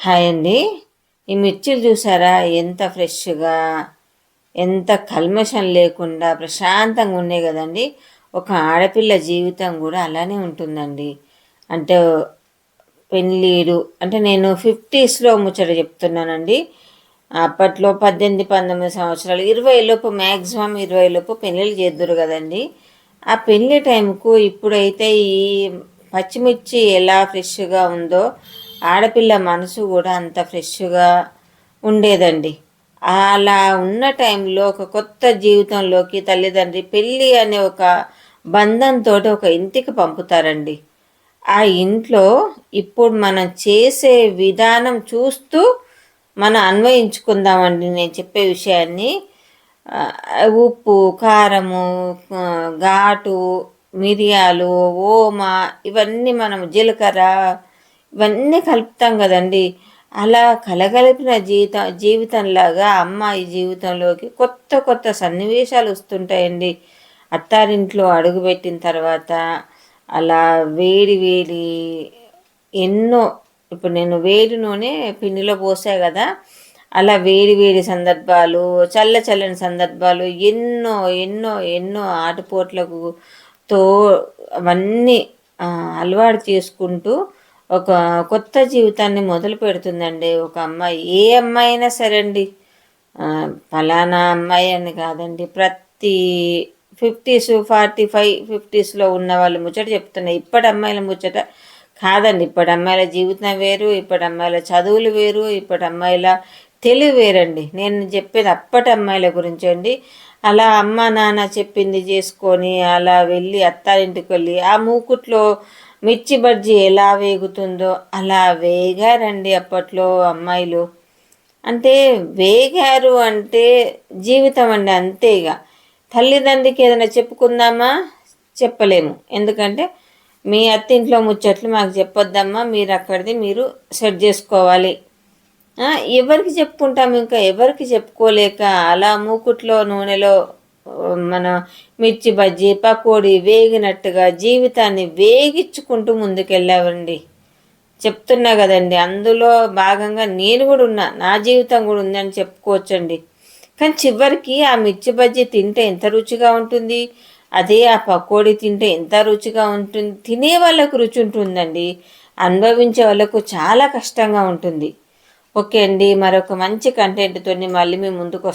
Hi అండి. ఈ మిర్చిలు చూసారా? ఎంత ఫ్రెష్గా ఎంత కల్మషం లేకుండా ప్రశాంతంగా ఉన్నాయి కదండి. ఒక ఆడపిల్ల జీవితం కూడా అలానే ఉంటుందండి. అంటే పెళ్ళిడు అంటే నేను ఫిఫ్టీస్లో ముచ్చట చెప్తున్నానండి. అప్పట్లో పద్దెనిమిది పంతొమ్మిది సంవత్సరాలు ఇరవై లోపు మ్యాక్సిమం ఇరవై లోపు పెళ్ళిళ్ళు చేద్దరు కదండి. ఆ పెళ్ళి టైంకు ఇప్పుడైతే ఈ పచ్చిమిర్చి ఎలా ఫ్రెష్గా ఉందో ఆడపిల్ల మనసు కూడా అంత ఫ్రెష్గా ఉండేదండి. అలా ఉన్న టైంలో ఒక కొత్త జీవితంలోకి తల్లిదండ్రి పెళ్ళి అనే ఒక బంధంతో ఒక ఇంటికి పంపుతారండి. ఆ ఇంట్లో ఇప్పుడు మనం చేసే విధానం చూస్తూ మనం అన్వయించుకుందామండి నేను చెప్పే విషయాన్ని. ఉప్పు కారము ఘాటు మిరియాలు ఓమ ఇవన్నీ మనం జీలకర్ర ఇవన్నీ కలుపుతాం కదండి. అలా కలగలిపిన జీవిత జీవితంలాగా అమ్మాయి జీవితంలోకి కొత్త కొత్త సన్నివేశాలు వస్తుంటాయండి. అత్తారింట్లో అడుగుపెట్టిన తర్వాత అలా వేడి వేడి ఎన్నో ఇప్పుడు నేను వేడి నూనె పిండిలో పోసా కదా అలా వేడి వేడి సందర్భాలు చల్ల చల్లని సందర్భాలు ఎన్నో ఎన్నో ఎన్నో ఆటుపోట్లకు తో అవన్నీ అలవాటు చేసుకుంటూ ఒక కొత్త జీవితాన్ని మొదలు పెడుతుందండి ఒక అమ్మాయి. ఏ అమ్మాయి అయినా సరే అండి ఫలానా అమ్మాయి అని కాదండి. ప్రతి ఫిఫ్టీస్ ఫార్టీ ఫైవ్ ఫిఫ్టీస్లో ఉన్న వాళ్ళు ముచ్చట చెప్తున్నాయి ఇప్పటి అమ్మాయిల ముచ్చట కాదండి. ఇప్పటి అమ్మాయిల జీవితం వేరు ఇప్పటి అమ్మాయిల చదువులు వేరు ఇప్పటి అమ్మాయిల తెలివి వేరండి. నేను చెప్పేది అప్పటి అమ్మాయిల గురించి అండి. అలా అమ్మ నాన్న చెప్పింది చేసుకొని అలా వెళ్ళి అత్తారింటికి వెళ్ళి ఆ మూకుట్లో మిర్చి బజ్జీ ఎలా వేగుతుందో అలా వేగారండి అప్పట్లో అమ్మాయిలు. అంటే వేగారు అంటే జీవితం అండి అంతే ఇక. తల్లిదండ్రికి ఏదైనా చెప్పుకుందామా? చెప్పలేము. ఎందుకంటే మీ అత్తింట్లో ముచ్చట్లు మాకు చెప్పొద్దమ్మా మీరు అక్కడిది మీరు సెట్ చేసుకోవాలి. ఎవరికి చెప్పుకుంటాం ఇంకా? ఎవరికి చెప్పుకోలేక అలా మూకుట్లో నూనెలో మన మిర్చి బజ్జీ పకోడీ వేగినట్టుగా జీవితాన్ని వేగించుకుంటూ ముందుకెళ్ళావండి. చెప్తున్నా కదండి అందులో భాగంగా నేను కూడా ఉన్నా నా జీవితం కూడా ఉందని చెప్పుకోవచ్చండి. కానీ చివరికి ఆ మిర్చి బజ్జీ తింటే ఎంత రుచిగా ఉంటుంది? అదే ఆ పకోడీ తింటే ఎంత రుచిగా ఉంటుంది? తినే వాళ్ళకు రుచి ఉంటుందండి. అనుభవించే వాళ్ళకు చాలా కష్టంగా ఉంటుంది. ఓకే అండి మరొక మంచి కంటెంట్తో మళ్ళీ మేము ముందుకు